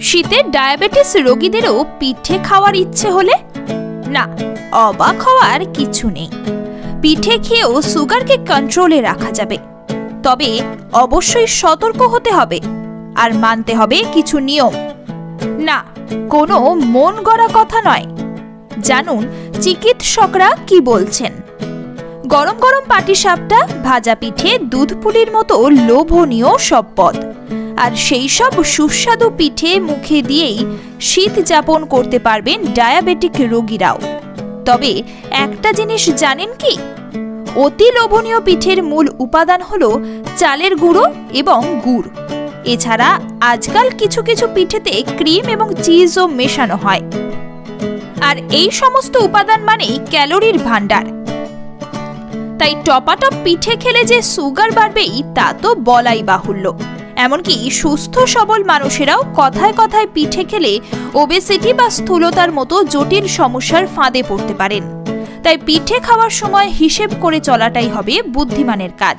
শীতে ডায়াবেটিস রোগীদেরও পিঠে খাওয়ার ইচ্ছে হলে? না, অবাক হওয়ার কিছু নেই। পিঠে খেয়েও সুগারকে কন্ট্রোলে রাখা যাবে। তবে অবশ্যই সতর্ক হতে হবে আর মানতে হবে কিছু নিয়ম। না, কোনো মন গড়া কথা নয়। জানুন চিকিৎসকরা কি বলছেন। গরম গরম পাটিসাপটা, ভাজা পিঠে, দুধ পুলির মতো লোভনীয় সব পদ। আর সেই সব সুস্বাদু পিঠে মুখে দিয়েই শীত যাপন করতে পারবেন ডায়াবেটিক রোগীরাও। তবে একটা জিনিস জানেন কি? অতি লোভনীয় পিঠের মূল উপাদান হলো চালের গুঁড়ো এবং গুড়। এছাড়া আজকাল কিছু কিছু পিঠেতে ক্রিম এবং চিজও মেশানো হয়। আর এই সমস্ত উপাদান মানেই ক্যালোরির ভাণ্ডার। তাই টপাটপ পিঠে খেলে যে সুগার বাড়বেই, তা তো বলাই বাহুল্য। এমনকি সুস্থ সবল মানুষেরাও কথায় কথায় পিঠে খেলে ওবেসিটি বা স্থূলতার মতো জটিল সমস্যার ফাঁদে পড়তে পারেন। তাই পিঠে খাওয়ার সময় হিসেব করে চলাটাই হবে বুদ্ধিমানের কাজ।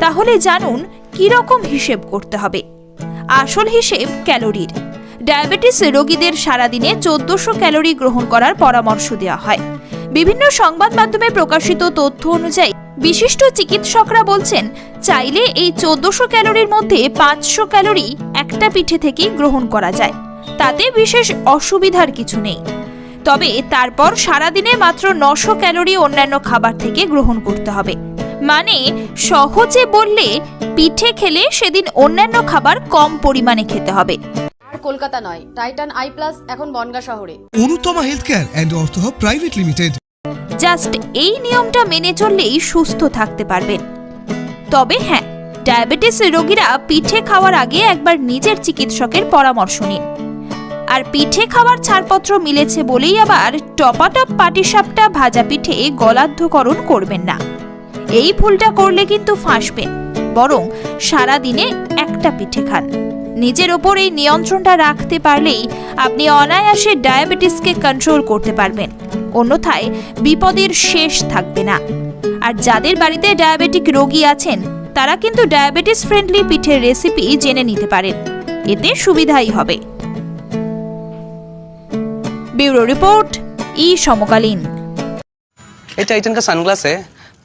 তাহলে জানুন কি রকম হিসেব করতে হবে? আসল হিসেব ক্যালোরির। ডায়াবেটিস রোগীদের সারাদিনে চোদ্দশো ক্যালোরি গ্রহণ করার পরামর্শ দেওয়া হয়। বিভিন্ন সংবাদ মাধ্যমে প্রকাশিত তথ্য অনুযায়ী বিশিষ্ট চিকিৎসকরা বলছেন চাইলে এই চোদ্দশো ক্যালোরির মধ্যে পাঁচশো ক্যালোরি একটা পিঠে থেকেই গ্রহণ করা যায়। তাতে বিশেষ অসুবিধার কিছু নেই। তবে তারপর সারাদিনে মাত্র নশো ক্যালোরি অন্যান্য খাবার থেকে গ্রহণ করতে হবে। মানে সহজে বললে পিঠে খেলে সেদিন অন্যান্য খাবার কম পরিমাণে খেতে হবে। আর কলকাতা নয় টাইটান আই প্লাস এখন বনগা শহরে। Anutama health care and ortho private limited. Just এই নিয়মটা মেনে চললেই সুস্থ থাকতে পারবেন। তবে হ্যাঁ ডায়াবেটিস রোগীরা পিঠে খাওয়ার আগে একবার নিজের চিকিৎসকের পরামর্শ নিন। আর পিঠে খাওয়ার ছাড়পত্র মিলেছে বলেই আবার টপাটপ পাটিসাপটা ভাজা পিঠে গলাধ্যকরণ করবেন না। এই ভুলটা করলে কিন্তু ফাঁসবেন, বরং সারা দিনে একটা পিঠে খান। নিজের ওপর এই নিয়ন্ত্রণটা রাখতে পারলেই আপনি অনায়াসে ডায়াবেটিসকে কন্ট্রোল করতে পারবেন অন্যথায় বিপদের শেষ থাকবে না আর যাদের বাড়িতে ডায়াবেটিক রোগী আছেন তারা কিন্তু ডায়াবেটিস ফ্রেন্ডলি পিঠের রেসিপি জেনে নিতে পারেন এতে সুবিধাই হবে ব্যুরো রিপোর্ট ই সমকালীন ये टाइटन का सनग्लास है